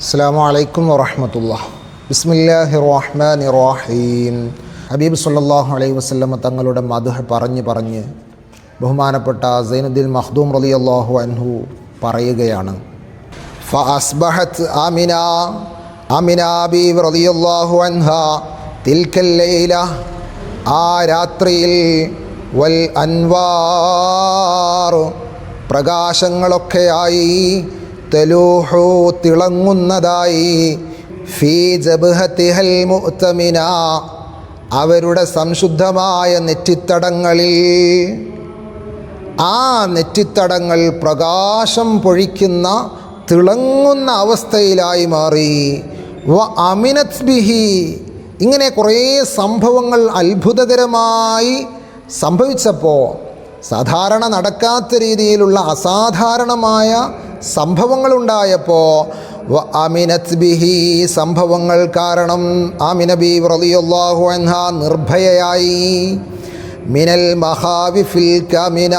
അസ്സാം വലൈക്കും വറഹമത്തുള്ള ബിസ്മില്ലാഹി റഹ്മാൻ റഹീം ഹബീബ് സല്ലാഹു അലൈഹി വസ്ലമ തങ്ങളുടെ മധുഹ പറഞ്ഞ് പറഞ്ഞ് ബഹുമാനപ്പെട്ട സൈനുദ്ദീൻ മഖ്ദൂം റലി അള്ളാഹു അൻഹു പറയുകയാണ്. ഫ അസ്ബഹത്ത് ആമിന ആമിന റലി റളിയല്ലാഹു അൻഹ തിൽക്കൽ ലൈല ആ രാത്രിയിൽ വൽ അൻവാർ പ്രകാശങ്ങളൊക്കെയായി തെലൂഹു തിളങ്ങുന്നതായി. ഫീ അവരുടെ സംശുദ്ധമായ നെറ്റിത്തടങ്ങളിൽ ആ നെറ്റിത്തടങ്ങൾ പ്രകാശം പൊഴിക്കുന്ന തിളങ്ങുന്ന അവസ്ഥയിലായി മാറി. വ അമിനത് ബിഹി. ഇങ്ങനെ കുറേ സംഭവങ്ങൾ അത്ഭുതകരമായി സംഭവിച്ചപ്പോൾ സാധാരണ നടക്കാത്ത രീതിയിലുള്ള അസാധാരണമായ സംഭവങ്ങളുണ്ടായപ്പോൾ ബിഹി സംഭവങ്ങൾ കാരണം ആമിന ബി റളിയല്ലാഹു അൻഹ നിർഭയയായി. മിനൽ മഹാവിഫിൽ കമിന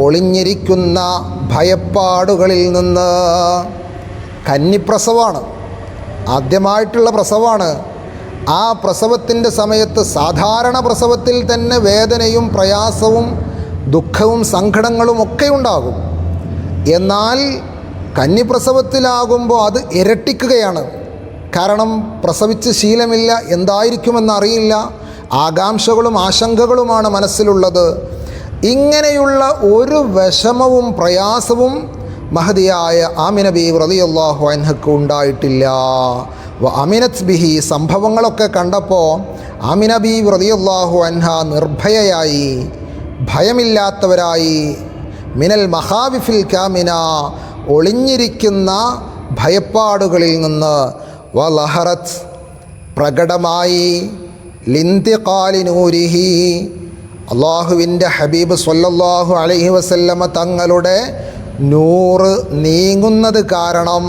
ഒളിഞ്ഞിരിക്കുന്ന ഭയപ്പാടുകളിൽ നിന്ന്. കന്നിപ്രസവമാണ് ആദ്യമായിട്ടുള്ള പ്രസവമാണ് ആ പ്രസവത്തിന്റെ സമയത്ത് സാധാരണ പ്രസവത്തിൽ തന്നെ വേദനയും പ്രയാസവും ദുഃഖവും സങ്കടങ്ങളും ഒക്കെ ഉണ്ടാകും. എന്നാൽ കന്നിപ്രസവത്തിലാകുമ്പോൾ അത് ഇരട്ടിക്കുകയാണ്. കാരണം പ്രസവിച്ച് ശീലമില്ല എന്തായിരിക്കുമെന്നറിയില്ല. ആകാംക്ഷകളും ആശങ്കകളുമാണ് മനസ്സിലുള്ളത്. ഇങ്ങനെയുള്ള ഒരു വിഷമവും പ്രയാസവും മഹതിയായ ആമിന ബി റളിയല്ലാഹു അൻഹക്ക് ഉണ്ടായിട്ടില്ല. അമിനത് ബിഹി സംഭവങ്ങളൊക്കെ കണ്ടപ്പോൾ ആമിന ബി റളിയല്ലാഹു അൻഹ നിർഭയയായി ഭയമില്ലാത്തവരായി മിനൽ മഹാവിഫിൽ കാമിന ഒളിഞ്ഞിരിക്കുന്ന ഭയപ്പാടുകളിൽ നിന്ന് വ ലഹറത്ത് പ്രകടമായി ലിന്തികാലിനൂരിഹി അള്ളാഹുവിന്റെ ഹബീബ് സല്ലല്ലാഹു അലഹി വസല്ലമ തങ്ങളുടെ നൂറ് നീങ്ങുന്നത് കാരണം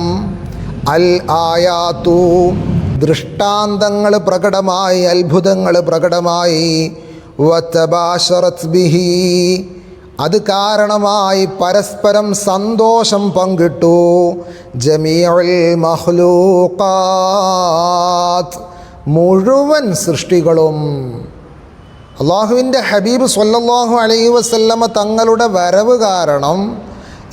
അൽ ആയാത്തു ദൃഷ്ടാന്തങ്ങൾ പ്രകടമായി അത്ഭുതങ്ങൾ പ്രകടമായി. ബിഹി അത് കാരണമായി പരസ്പരം സന്തോഷം പങ്കിട്ടു. മഹ്ലൂഖാത്ത്. മുഴുവൻ സൃഷ്ടികളും. അള്ളാഹുവിന്റെ ഹബീബ് സല്ലല്ലാഹു അലൈഹി വസല്ലമ തങ്ങളുടെ വരവ് കാരണം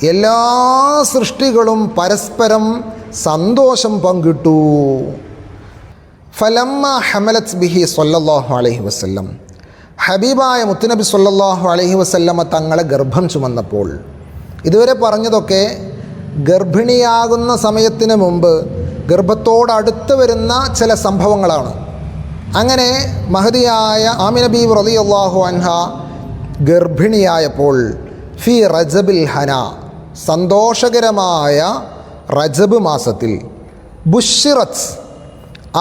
എല്ലാ സൃഷ്ടികളും പരസ്പരം സന്തോഷം പങ്കിട്ടു. ഫലമ്മ ഹമലത്ത് ബിഹി സല്ലല്ലാഹു അലൈഹി വസല്ലം. ഹബീബായ മുത്തുനബി സല്ലാഹു അലഹി വസല്ലമ തങ്ങളെ ഗർഭം ചുമന്നപ്പോൾ ഇതുവരെ പറഞ്ഞതൊക്കെ ഗർഭിണിയാകുന്ന സമയത്തിന് മുമ്പ് ഗർഭത്തോടടുത്ത് വരുന്ന ചില സംഭവങ്ങളാണ്. അങ്ങനെ മഹതിയായ ആമിന ബി അള്ളാഹു അൻഹ ഗർഭിണിയായപ്പോൾ ഫി റജബിൽ ഹന സന്തോഷകരമായ റജബ് മാസത്തിൽ. ബുഷിറത്ത്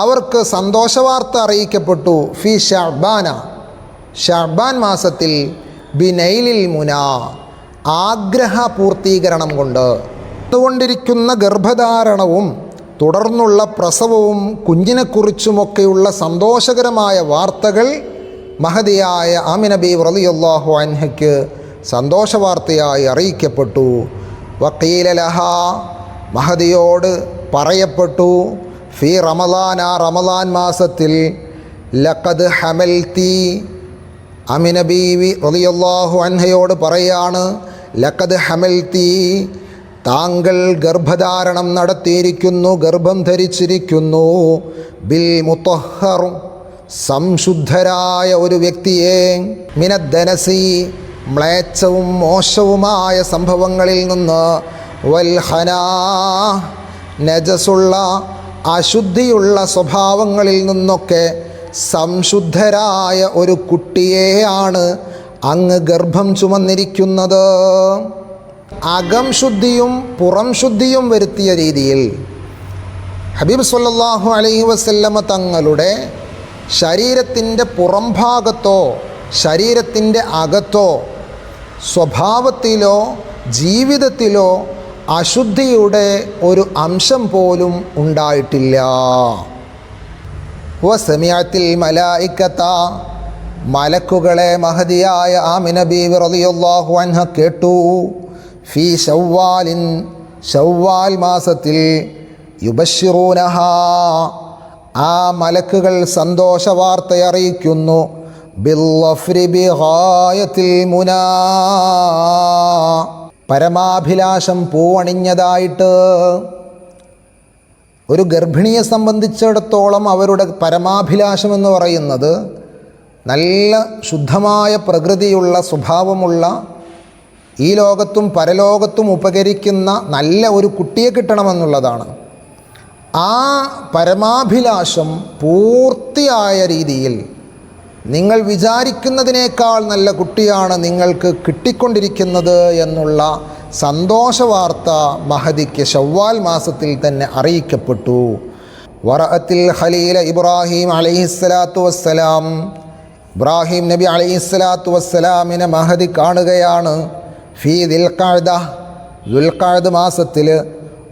അവർക്ക് സന്തോഷവാർത്ത അറിയിക്കപ്പെട്ടു ഫി ഷഅബാന ഷഅബാൻ മാസത്തിൽ ബിനൈലിൽ മുന ആഗ്രഹ പൂർത്തീകരണം കൊണ്ട് അതുകൊണ്ടിരിക്കുന്ന ഗർഭധാരണവും തുടർന്നുള്ള പ്രസവവും കുഞ്ഞിനെക്കുറിച്ചുമൊക്കെയുള്ള സന്തോഷകരമായ വാർത്തകൾ മഹതിയായ ആമിന ബി റളിയല്ലാഹു അൻഹയ്ക്ക് സന്തോഷവാർത്തയായി അറിയിക്കപ്പെട്ടു. വക്കീലലഹ മഹദിയോട് പറയപ്പെട്ടു ഫി റമലാൻ ആ റമലാൻ മാസത്തിൽ ലഖദ് ഹമൽത്തി അമിന ബീവി റളിയല്ലാഹു അൻഹയോട് പറയാണ് ലഖദ് ഹമൽത്തി താങ്കൾ ഗർഭധാരണം നടത്തിയിരിക്കുന്നു ഗർഭം ധരിച്ചിരിക്കുന്നു. ബിൽ മുത്തഹറും സംശുദ്ധരായ ഒരു വ്യക്തിയെ മിനദ്ദനസി മ്ലേച്ഛവും മോശവുമായ സംഭവങ്ങളിൽ നിന്ന് വൽഹനാ നജസുള്ള അശുദ്ധിയുള്ള സ്വഭാവങ്ങളിൽ നിന്നൊക്കെ സംശുദ്ധരായ ഒരു കുട്ടിയെയാണ് അങ്ങ് ഗർഭം ചുമന്നിരിക്കുന്നത്. അകം ശുദ്ധിയും പുറം ശുദ്ധിയും വരുത്തിയ രീതിയിൽ ഹബീബ് സല്ലാഹു അലൈഹി വസല്ലമ തങ്ങളുടെ ശരീരത്തിന്റെ പുറംഭാഗത്തോ ശരീരത്തിന്റെ അകത്തോ സ്വഭാവത്തിലോ ജീവിതത്തിലോ അശുദ്ധിയുടെ ഒരു അംശം പോലും ഉണ്ടായിട്ടില്ല. വസമിയത്തിൽ മലായിക്കത്ത. മലക്കുകളെ മഹതിയായ ആമിനബി ബീവി റളിയല്ലാഹു അൻഹ കേട്ടു. ഫി ഷവ്വാലിൻ ഷവ്വാൽ മാസത്തിൽ യുബഷിറൂനഹ ആ മലക്കുകൾ സന്തോഷ വാർത്ത അറിയിക്കുന്നു. ബില്ലഫ്രി ബിഗായത്തിൽ മുനാ. പരമാഭിലാഷം പൂവണിഞ്ഞതായിട്ട് ഒരു ഗർഭിണിയെ സംബന്ധിച്ചിടത്തോളം അവരുടെ പരമാഭിലാഷം എന്ന് പറയുന്നത് നല്ല ശുദ്ധമായ പ്രകൃതിയുള്ള സ്വഭാവമുള്ള ഈ ലോകത്തും പരലോകത്തും ഉപകരിക്കുന്ന നല്ല ഒരു കുട്ടിയെ കിട്ടണമെന്നുള്ളതാണ്. ആ പരമാഭിലാഷം പൂർത്തിയായ രീതിയിൽ നിങ്ങൾ വിചാരിക്കുന്നതിനേക്കാൾ നല്ല കുട്ടിയാണ് നിങ്ങൾക്ക് കിട്ടിക്കൊണ്ടിരിക്കുന്നത് എന്നുള്ള സന്തോഷ വാർത്ത മഹദിക്ക് ഷവ്വാൽ മാസത്തിൽ തന്നെ അറിയിക്കപ്പെട്ടു. വറഅത്തിൽ ഖലീല ഇബ്രാഹിം അലൈഹിസ്സലാത്തു വസ്സലാം. ഇബ്രാഹിം നബി അലൈഹിസ്സലാത്തു വസ്സലാമിനെ മഹദി കാണുകയാണ്. ഫീ ദിൽഖഅദ ദുൽഖഅദ് മാസത്തിൽ.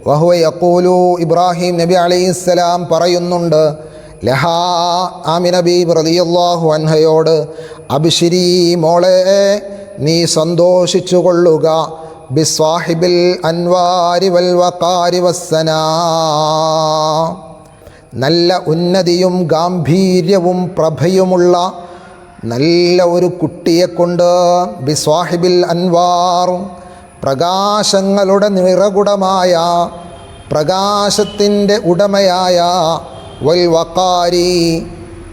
വഹുവ യഖൂലു ഇബ്രാഹിം നബി അലൈഹിസ്സലാം പറയുന്നുണ്ട് ലഹാ ആമി നബി റളിയല്ലാഹു അൻഹയോട് അബിശിരി മോളെ നീ സന്തോഷിച്ചു കൊള്ളുക ബിസ്വാഹിബിൽ അൻവാരി വൽ വഖാരി വസ്സനാ. നല്ല ഉന്നതിയും ഗാംഭീര്യവും പ്രഭയുമുള്ള നല്ല ഒരു കുട്ടിയെ കൊണ്ട് ബിസ്വാഹിബിൽ അൻവാർ പ്രകാശങ്ങളുടെ നിറകുടമായ പ്രകാശത്തിന്റെ ഉടമയായ വൽ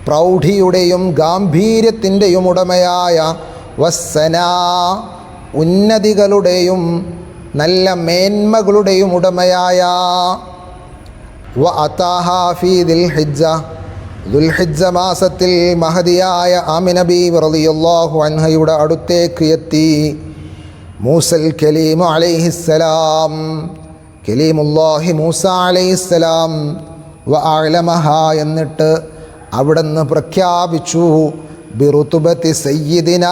പ്രൗഢിയുടെയും ഗാംഭീര്യത്തിന്റെയും ഉടമയായ വസ്സന. ഉന്നതികളുടെയും നല്ല മേന്മകളുടെയും ഉടമയായ വ അതാഹാ ഫീ ദിൽഹിജ്ജ. ദുൽഹിജ്ജ മാസത്തിൽ മഹദിയായ ആമിനബി റളിയല്ലാഹു അൻഹയുടെ അടുത്തേക്ക് എത്തി. മൂസൽ കലീമു അലൈഹിസ്സലാം. കലീമുല്ലാഹി മൂസ അലൈഹിസ്സലാം. വ ആലമഹ എന്നിട്ട് അവിടുന്ന് പ്രഖ്യാപിച്ചു. ബിറുതുബത്തി സയ്യിദിന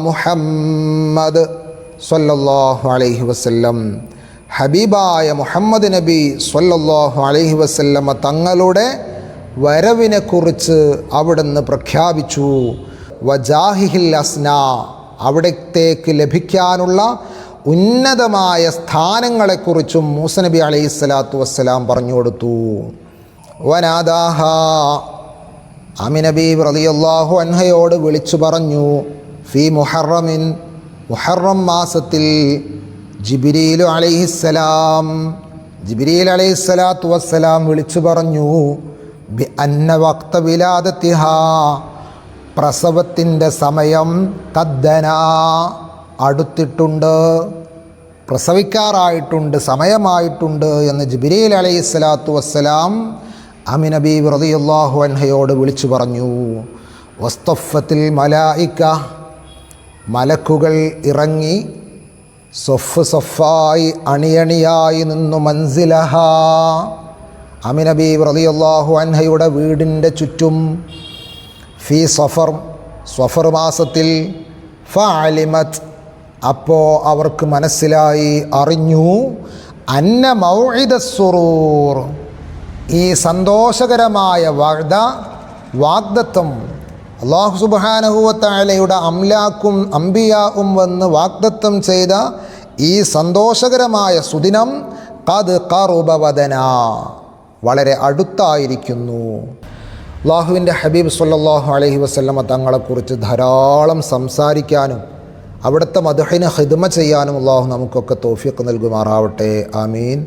മുഹമ്മദ് സ്വല്ലല്ലാഹു അലൈഹി വസല്ലം. ഹബീബായ മുഹമ്മദ് നബി സ്വല്ലല്ലാഹു അലൈഹി വസല്ലമ തങ്ങളുടെ വരവിനെക്കുറിച്ച് അവിടുന്ന് പ്രഖ്യാപിച്ചു. വജാഹിഹിൽ അസ്ന അവിടത്തേക്ക് ലഭിക്കാനുള്ള ഉന്നതമായ സ്ഥാനങ്ങളെക്കുറിച്ചും മൂസനബി അലൈഹി സ്വലാത്തു വസ്സലാം പറഞ്ഞു കൊടുത്തു. വനാദാഹ അമിനബി റളിയല്ലാഹു അൻഹയോട് വിളിച്ചു പറഞ്ഞു ഫി മുഹറമിൻ മുഹറം മാസത്തിൽ ജിബിരിയിലു അലൈഹിസ്സലാം ജിബിരിയിൽ അലൈഹിസ്സലാത്തു വസ്സലാം വിളിച്ചു പറഞ്ഞു ബി അന്ന വക്ത വിലാദത്തിഹ പ്രസവത്തിന്റെ സമയം തദ്ദന അടുത്തിട്ടുണ്ട് പ്രസവിക്കാറായിട്ടുണ്ട് സമയമായിട്ടുണ്ട് എന്ന് ജിബിരിയിൽ അലൈഹിസ്സലാത്തു വസ്സലാം അമിനബി റളിയല്ലാഹു അൻഹയോട് വിളിച്ചു പറഞ്ഞു വസ്തഫത്തിൽ മലായിക്ക. മലക്കുകൾ ഇറങ്ങി സൊഫ് സൊഫായി അണിയണിയായി നിന്നു മൻസിലഹ. അമിനബി റളിയല്ലാഹു അൻഹയുടെ വീടിന്റെ ചുറ്റും ഫി സഫർ സഫർ മാസത്തിൽ ഫഅലിമത് അപ്പോൾ അവർക്ക് മനസ്സിലായി അറിഞ്ഞു അന്ന മൗഇദ സുറൂർ. ഈ സന്തോഷകരമായ വാഴ്ത വാഗ്ദത്വം അള്ളാഹു സുബാനഹുവത്തായാലയുടെ അംലാക്കും അംബിയാവും വന്ന് വാഗ്ദത്വം ചെയ്ത ഈ സന്തോഷകരമായ സുദിനം കത് കറുപവദന വളരെ അടുത്തായിരിക്കുന്നു. അള്ളാഹുവിന്റെ ഹബീബ് സല്ലാഹു അലഹി വസ്ല്ലമ തങ്ങളെക്കുറിച്ച് ധാരാളം സംസാരിക്കാനും അവിടുത്തെ മധുഹിന് ഹിദ്മ ചെയ്യാനും അള്ളാഹു നമുക്കൊക്കെ തോഫിയൊക്കെ നൽകുമാറാവട്ടെ. ആമീൻ.